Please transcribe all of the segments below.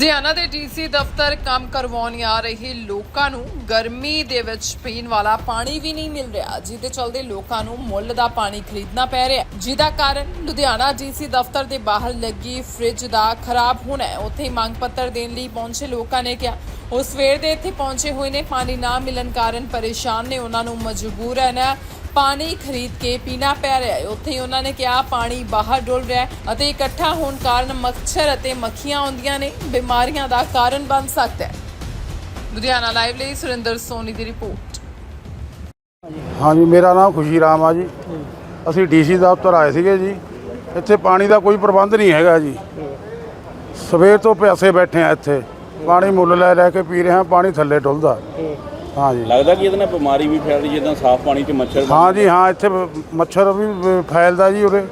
ਲੁਧਿਆਣਾ ਦੇ ਡੀਸੀ ਦਫ਼ਤਰ ਕੰਮ ਕਰਵਾਉਣ ਆ ਰਹੇ ਲੋਕਾਂ ਨੂੰ ਗਰਮੀ ਦੇ ਵਿੱਚ ਪੀਣ ਵਾਲਾ ਪਾਣੀ ਵੀ ਨਹੀਂ ਮਿਲ ਰਿਹਾ, ਜਿਹਦੇ ਚਲਦੇ ਲੋਕਾਂ ਨੂੰ ਮੁੱਲ ਦਾ ਪਾਣੀ ਖਰੀਦਣਾ ਪੈ ਰਿਹਾ। ਜਿਹਦਾ ਕਾਰਨ ਲੁਧਿਆਣਾ ਡੀਸੀ ਦਫ਼ਤਰ ਦੇ ਬਾਹਰ ਲੱਗੀ ਫ੍ਰਿਜ ਦਾ ਖਰਾਬ ਹੋਣਾ ਹੈ। ਉੱਥੇ ਮੰਗ ਪੱਤਰ ਦੇਣ ਲਈ ਪਹੁੰਚੇ ਲੋਕਾਂ ਨੇ ਕਿਹਾ। ਉਹ ਸਵੇਰ ਦੇ ਇੱਥੇ ਪਹੁੰਚੇ ਹੋਏ ਨੇ, ਪਾਣੀ ਨਾ ਮਿਲਣ ਕਾਰਨ ਪਰੇਸ਼ਾਨ ਨੇ, ਉਹਨਾਂ ਨੂੰ ਮਜਬੂਰ ਹੈ ਨਾ ਪਾਣੀ ਖਰੀਦ ਕੇ ਪੀਣਾ ਪੈ ਰਿਹਾ ਹੈ। ਉੱਥੇ ਹੀ ਉਹਨਾਂ ਨੇ ਕਿਹਾ, ਪਾਣੀ ਬਾਹਰ ਡੁੱਲ ਰਿਹਾ ਹੈ ਅਤੇ ਇਕੱਠਾ ਹੋਣ ਕਾਰਨ ਮੱਛਰ ਅਤੇ ਮੱਖੀਆਂ ਆਉਂਦੀਆਂ ਨੇ। ਬਿਮਾਰੀਆਂ ਦਾ ਕਾਰਨ ਬਣ ਸਕਦਾ ਹੈ। ਲੁਧਿਆਣਾ ਲਾਈਵ ਲਈ ਸੁਰਿੰਦਰ ਸੋਨੀ ਦੀ ਰਿਪੋਰਟ। ਹਾਂਜੀ, ਮੇਰਾ ਨਾਮ ਖੁਸ਼ੀ ਰਾਮ ਆ ਜੀ। ਅਸੀਂ ਡੀਸੀ ਦਫ਼ਤਰ ਆਏ ਸੀਗੇ ਜੀ। ਇੱਥੇ ਪਾਣੀ ਦਾ ਕੋਈ ਪ੍ਰਬੰਧ ਨਹੀਂ ਹੈਗਾ ਜੀ। ਸਵੇਰ ਤੋਂ ਪਿਆਸੇ ਬੈਠੇ ਆ ਇੱਥੇ। ਪਾਣੀ ਮੁੱਲ ਲੈ ਲੈ ਕੇ ਪੀ ਰਹੇ ਹਾਂ, ਪਾਣੀ ਥੱਲੇ ਡੁੱਲਦਾ। ਹਾਂਜੀ। ਲੱਗਦਾ ਕਿ ਇਹਦੇ ਨਾਲ ਬਿਮਾਰੀ ਵੀ ਫੈਲ ਰਹੀ ਜਿੱਦਾਂ ਸਾਫ਼ ਪਾਣੀ 'ਚ ਮੱਛਰ ਹਾਂ ਜੀ ਹਾਂ ਇੱਥੇ ਮੱਛਰ ਵੀ ਫੈਲਦਾ ਜੀ ਉਰੇ।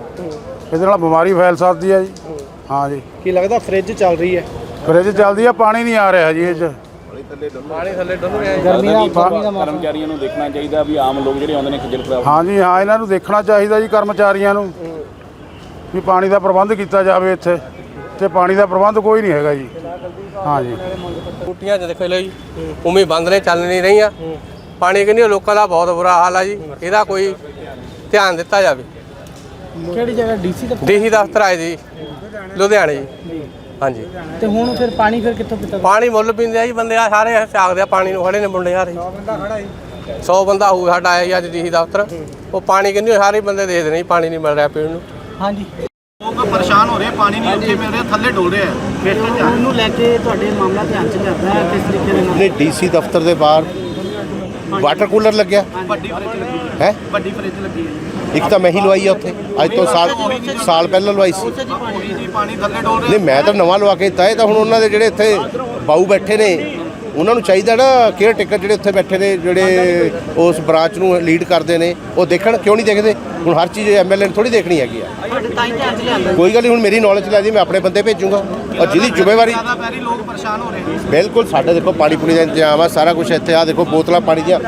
ਇਹਦੇ ਨਾਲ ਬਿਮਾਰੀ ਫੈਲ ਸਕਦੀ ਹੈ ਜੀ। ਹਾਂ ਜੀ ਕੀ ਲੱਗਦਾ ਫ੍ਰਿਜ ਚੱਲ ਰਹੀ ਹੈ? ਫਰਿੱਜ ਚੱਲਦੀ ਆ ਪਾਣੀ ਨਹੀਂ ਆ ਰਿਹਾ ਜੀ ਇਹ 'ਚ। ਪਾਣੀ ਥੱਲੇ ਡੁੱਲ ਰਿਹਾ ਗਰਮੀ ਦਾ ਕਰਮਚਾਰੀਆਂ ਨੂੰ ਦੇਖਣਾ ਚਾਹੀਦਾ ਵੀ ਆਮ ਲੋਕ ਜਿਹੜੇ ਆਉਂਦੇ ਨੇ ਖੱਜਲ ਖਰਾਬ। ਹਾਂ ਜੀ ਹਾਂ ਇਹਨਾਂ ਨੂੰ ਦੇਖਣਾ ਚਾਹੀਦਾ ਜੀ ਕਰਮਚਾਰੀਆਂ ਨੂੰ। ਵੀ ਪਾਣੀ ਦਾ ਪ੍ਰਬੰਧ ਕੀਤਾ ਜਾਵੇ ਇੱਥੇ। ਤੇ ਪਾਣੀ ਦਾ ਪ੍ਰਬੰਧ ਕੋਈ ਨਹੀਂ ਹੈਗਾ ਜੀ। ਹਾਂ ਜੀ। ਟੂਟੀਆਂ 'ਚ ਦੇਖੋ ਜੀ ਉਵੇਂ ਬੰਦ ਨੇ ਚੱਲ ਨਹੀਂ ਰਹੀਆਂ। ਪਾਣੀ ਕਿੰਨੀ ਲੋਕਾਂ ਦਾ ਬਹੁਤ ਬੁਰਾ ਹਾਲ ਆ ਜੀ। ਇਹਦਾ ਕੋਈ ਧਿਆਨ ਦਿੱਤਾ ਜਾਵੇ। ਕਿਹੜੀ ਜਗ੍ਹਾ ਡੀਸੀ ਦਾ ਡੀਸੀ ਦਫ਼ਤਰ ਆਏ ਜੀ। ਲੁਧਿਆਣੇ ਜੀ। ਹਾਂਜੀ। ਤੇ ਹੁਣ ਫਿਰ ਪਾਣੀ ਫਿਰ ਕਿੱਥੋਂ ਪੀਤਾ? ਪਾਣੀ ਮੁੱਲ ਪੀਂਦੇ ਆ ਜੀ ਬੰਦੇ ਆ ਸਾਰੇ ਝਾਕਦੇ ਆ ਪਾਣੀ ਨੂੰ ਖੜੇ ਨੇ ਮੁੰਡੇ ਆ ਰਹੇ 100 ਬੰਦਾ ਖੜਾ ਜੀ। 100 ਬੰਦਾ ਹੋਊ ਸਾਡਾ ਆਇਆ ਜੀ ਅੱਜ ਡੀਸੀ ਦਫ਼ਤਰ। ਉਹ ਪਾਣੀ ਕਿੰਨੀ ਸਾਰੇ ਬੰਦੇ ਦੇਖਦੇ ਨੇ ਪਾਣੀ ਨਹੀਂ ਮਿਲ ਰਿਹਾ ਪੀਣ ਨੂੰ। ਹਾਂਜੀ। ਪਰੇਸ਼ਾਨ ਹੋ ਰਹੇ ਪਾਣੀ ਨਹੀਂ ਉੱਥੇ ਮਿਲ ਰਿਹਾ ਥੱਲੇ ਡੁੱਲ ਰਿਹਾ ਹੈ। ਉਹਨੂੰ ਲੈ ਕੇ ਤੁਹਾਡੇ ਮਾਮਲਾ ਧਿਆਨ ਚ ਲਿਆਦਾ ਹੈ ਕਿਸ ਤਰੀਕੇ ਦੇ ਨਾਲ? ਡੀਸੀ ਦਫ਼ਤਰ ਦੇ ਬਾਹਰ ਵਾਟਰ ਕੂਲਰ ਲੱਗਿਆ। ਵੱਡੀ ਫ੍ਰਿਜ ਲੱਗੀ ਹੈ। ਵੱਡੀ ਫ੍ਰਿਜ ਲੱਗੀ ਹੈ। ਇੱਕ ਤਾਂ ਮੈਂ ਹੀ ਲਵਾਈ ਆ ਉੱਥੇ। ਅੱਜ ਤੋਂ ਸਾਲ ਸਾਲ ਪਹਿਲਾਂ ਲਵਾਈ ਸੀ। ਉਹੀ ਜੀ ਪਾਣੀ ਥੱਲੇ ਡੁੱਲ ਰਿਹਾ ਨਹੀਂ ਮੈਂ ਤਾਂ ਨਵਾਂ ਲਵਾ ਕੇ ਦਿੱਤਾ ਇਹ ਤਾਂ ਹੁਣ ਉਹਨਾਂ ਦੇ ਜਿਹੜੇ ਇੱਥੇ ਬਾਊ ਬੈਠੇ ਨੇ ਉਹਨਾਂ ਨੂੰ ਚਾਹੀਦਾ ਨਾ ਕੇਅਰ ਟੇਕਰ ਜਿਹੜੇ ਉੱਥੇ ਬੈਠੇ ਨੇ ਜਿਹੜੇ ਉਸ ਬ੍ਰਾਂਚ ਨੂੰ ਲੀਡ ਕਰਦੇ ਨੇ ਉਹ ਦੇਖਣ ਕਿਉਂ ਨਹੀਂ ਦੇਖਦੇ? ਹੁਣ ਹਰ ਚੀਜ਼ ਐਮਐਲਏ ਨੇ ਥੋੜੀ ਦੇਖਣੀ ਹੈਗੀ ਆ। ਕੋਈ ਗੱਲ ਨਹੀਂ ਹੁਣ ਮੇਰੀ ਨੌਲੇਜ ਲੈ ਜੀ ਮੈਂ ਆਪਣੇ ਬੰਦੇ ਭੇਜੂੰਗਾ। ਔਰ ਜਿਹਦੀ ਜ਼ਿੰਮੇਵਾਰੀ ਬਿਲਕੁਲ ਸਾਡੇ ਦੇਖੋ ਪਾਣੀ ਪੂਣੀ ਦਾ ਇੰਤਜ਼ਾਮ ਆ ਸਾਰਾ ਕੁਝ ਇੱਥੇ ਆ ਦੇਖੋ ਬੋਤਲਾਂ ਪਾਣੀ ਦੀਆਂ।